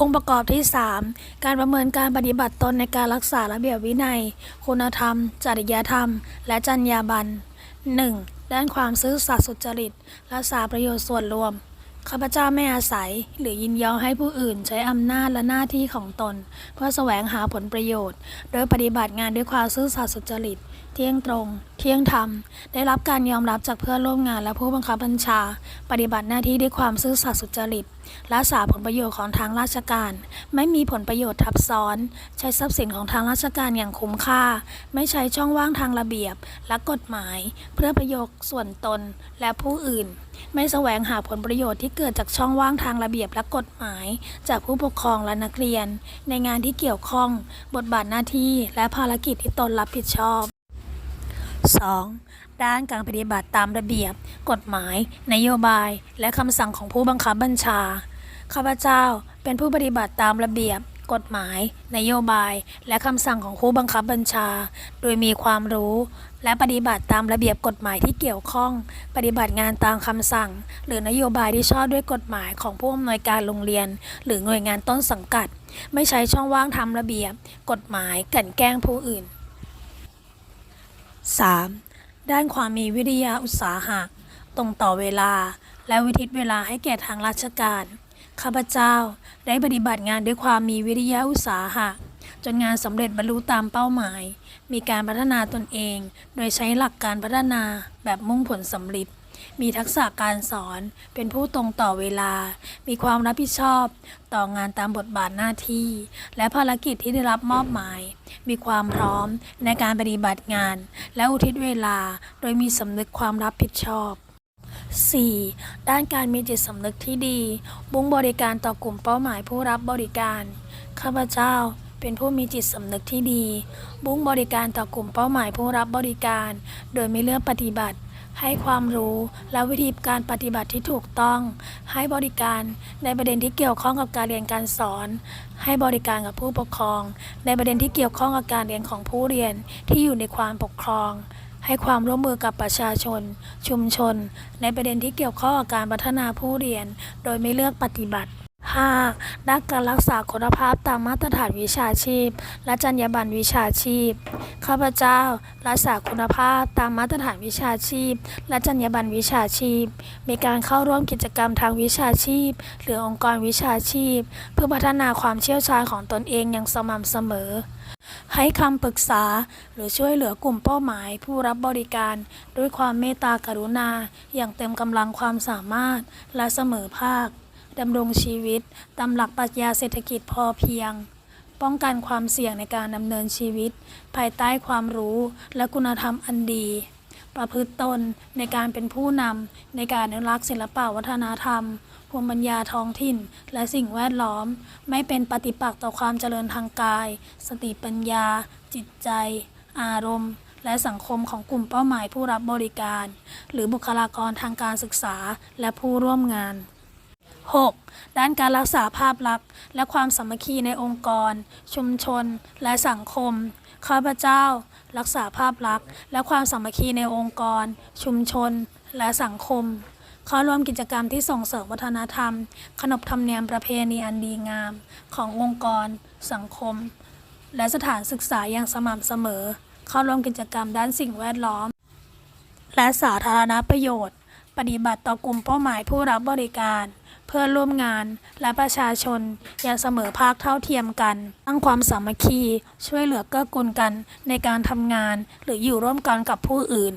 องค์ประกอบที่ 3 การประเมินการปฏิบัติตนในการรักษาระเบียบวินัย คุณธรรม จริยธรรม และจรรยาบรรณ 1. ด้านความซื่อสัตย์สุจริต รักษาประโยชน์ส่วนรวม ข้าพเจ้าไม่อาศัย หรือยินยอมให้ผู้อื่นใช้อำนาจและหน้าที่ของตน เพื่อแสวงหาผลประโยชน์ โดยปฏิบัติงานด้วยความซื่อสัตย์สุจริต เที่ยงตรง เที่ยงธรรม ได้รับการยอมรับจากเพื่อนร่วมงานและผู้บังคับบัญชา ปฏิบัติหน้าที่ด้วยความซื่อสัตย์สุจริตรักษาผลประโยชน์ของทางราชการ ไม่มีผลประโยชน์ทับซ้อน ใช้ทรัพย์สินของทางราชการอย่างคุ้มค่า ไม่ใช้ช่องว่างทางระเบียบ และกฎหมาย เพื่อประโยชน์ส่วนตนและผู้อื่น ไม่แสวงหาผลประโยชน์ที่เกิดจากช่องว่างทางระเบียบและกฎหมาย จากผู้ปกครองและนักเรียน ในงานที่เกี่ยวข้อง บทบาทหน้าที่และภารกิจที่ตนรับผิดชอบ 2. ด้านการปฏิบัติตามระเบียบ กฎหมาย นโยบาย และคำสั่งของผู้บังคับบัญชา ข้าพเจ้าเป็นผู้ปฏิบัติตามระเบียบ กฎหมาย นโยบาย และคำสั่งของผู้บังคับบัญชา โดยมีความรู้ และปฏิบัติตามระเบียบกฎหมายที่เกี่ยวข้อง ปฏิบัติงานตามคำสั่ง หรือนโยบายที่ชอบด้วยกฎหมายของผู้อำนวยการโรงเรียน หรือหน่วยงานต้นสังกัด ไม่ใช้ช่องว่างทำระเบียบ กฎหมายกันแกล้งผู้อื่น 3. ด้านความมีวิทยาอุตสาหะ ตรงต่อเวลา และวิทิศเวลาให้แก่ทางราชการ ข้าพเจ้าได้ปฏิบัติงานด้วยความมีวิทยาอุตสาหะ จนงานสำเร็จบรรลุตามเป้าหมาย มีการพัฒนาตนเอง โดยใช้หลักการพัฒนาแบบมุ่งผลสำลิด มีทักษะการสอน เป็นผู้ตรงต่อเวลา มีความรับผิดชอบต่องานตามบทบาทหน้าที่ และภารกิจที่ได้รับมอบหมาย มีความพร้อมในการปฏิบัติงาน และอุทิศเวลา โดยมีสำนึกความรับผิดชอบ 4. ด้านการมีจิตสำนึกที่ดีมุ่งบริการต่อกลุ่มเป้าหมายผู้รับบริการ ข้าพเจ้าเป็นผู้มีจิตสำนึกที่ดีมุ่งบริการต่อกลุ่มเป้าหมายผู้รับบริการ โดยไม่เลือกปฏิบัติ ให้ความรู้และวิธีการปฏิบัติที่ถูกต้อง ให้บริการในประเด็นที่เกี่ยวข้องกับการเรียนการสอน ให้บริการกับผู้ปกครอง ในประเด็นที่เกี่ยวข้องกับการเรียนของผู้เรียนที่อยู่ในความปกครอง ให้ความร่วมมือกับประชาชน ชุมชน ในประเด็นที่เกี่ยวข้องกับการพัฒนาผู้เรียน โดยไม่เลือกปฏิบัติ 5. ด้านการรักษาคุณภาพตามมาตรฐานวิชาชีพ และจรรยาบรรณวิชาชีพ ข้าพเจ้า รักษาคุณภาพตามมาตรฐานวิชาชีพ และจรรยาบรรณวิชาชีพ มีการเข้าร่วมกิจกรรมทางวิชาชีพ หรือองค์กรวิชาชีพ เพื่อพัฒนาความเชี่ยวชาญของตนเองอย่างสม่ำเสมอให้คำปรึกษาหรือช่วยเหลือกลุ่มเป้าหมายผู้รับบริการ ด้วยความเมตตากรุณา อย่างเต็มกำลังความสามารถและเสมอภาค ดำรงชีวิตตามหลักปรัชญาเศรษฐกิจพอเพียง ป้องกันความเสี่ยงในการดำเนินชีวิต ภายใต้ความรู้และคุณธรรมอันดี ประพฤติตนในการเป็นผู้นำในการอนุรักษ์ศิลปวัฒนธรรมภูมิปัญญาท้องถิ่น และสิ่งแวดล้อม ไม่เป็นปฏิปักษ์ต่อความเจริญทางกาย สติปัญญา จิตใจ อารมณ์ และสังคมของกลุ่มเป้าหมายผู้รับบริการ หรือบุคลากรทางการศึกษาและผู้ร่วมงาน 6. ด้านการรักษาภาพลักษณ์ และความสามัคคีในองค์กร ชุมชน และสังคม ข้าพเจ้า รักษาภาพลักษณ์ และความสามัคคีในองค์กร ชุมชน และสังคม เข้าร่วมกิจกรรมที่ส่งเสริมวัฒนธรรม ขนบธรรมเนียมประเพณีอันดีงาม ขององค์กร สังคม และสถานศึกษาอย่างสม่ำเสมอ เข้าร่วมกิจกรรมด้านสิ่งแวดล้อม และสาธารณประโยชน์ ปฏิบัติต่อกลุ่มเป้าหมายผู้รับบริการ เพื่อร่วมงานและประชาชนอย่างเสมอภาคเท่าเทียมกัน ตั้งความสามัคคี ช่วยเหลือเกื้อกูลกันในการทำงาน หรืออยู่ร่วมกันกับผู้อื่น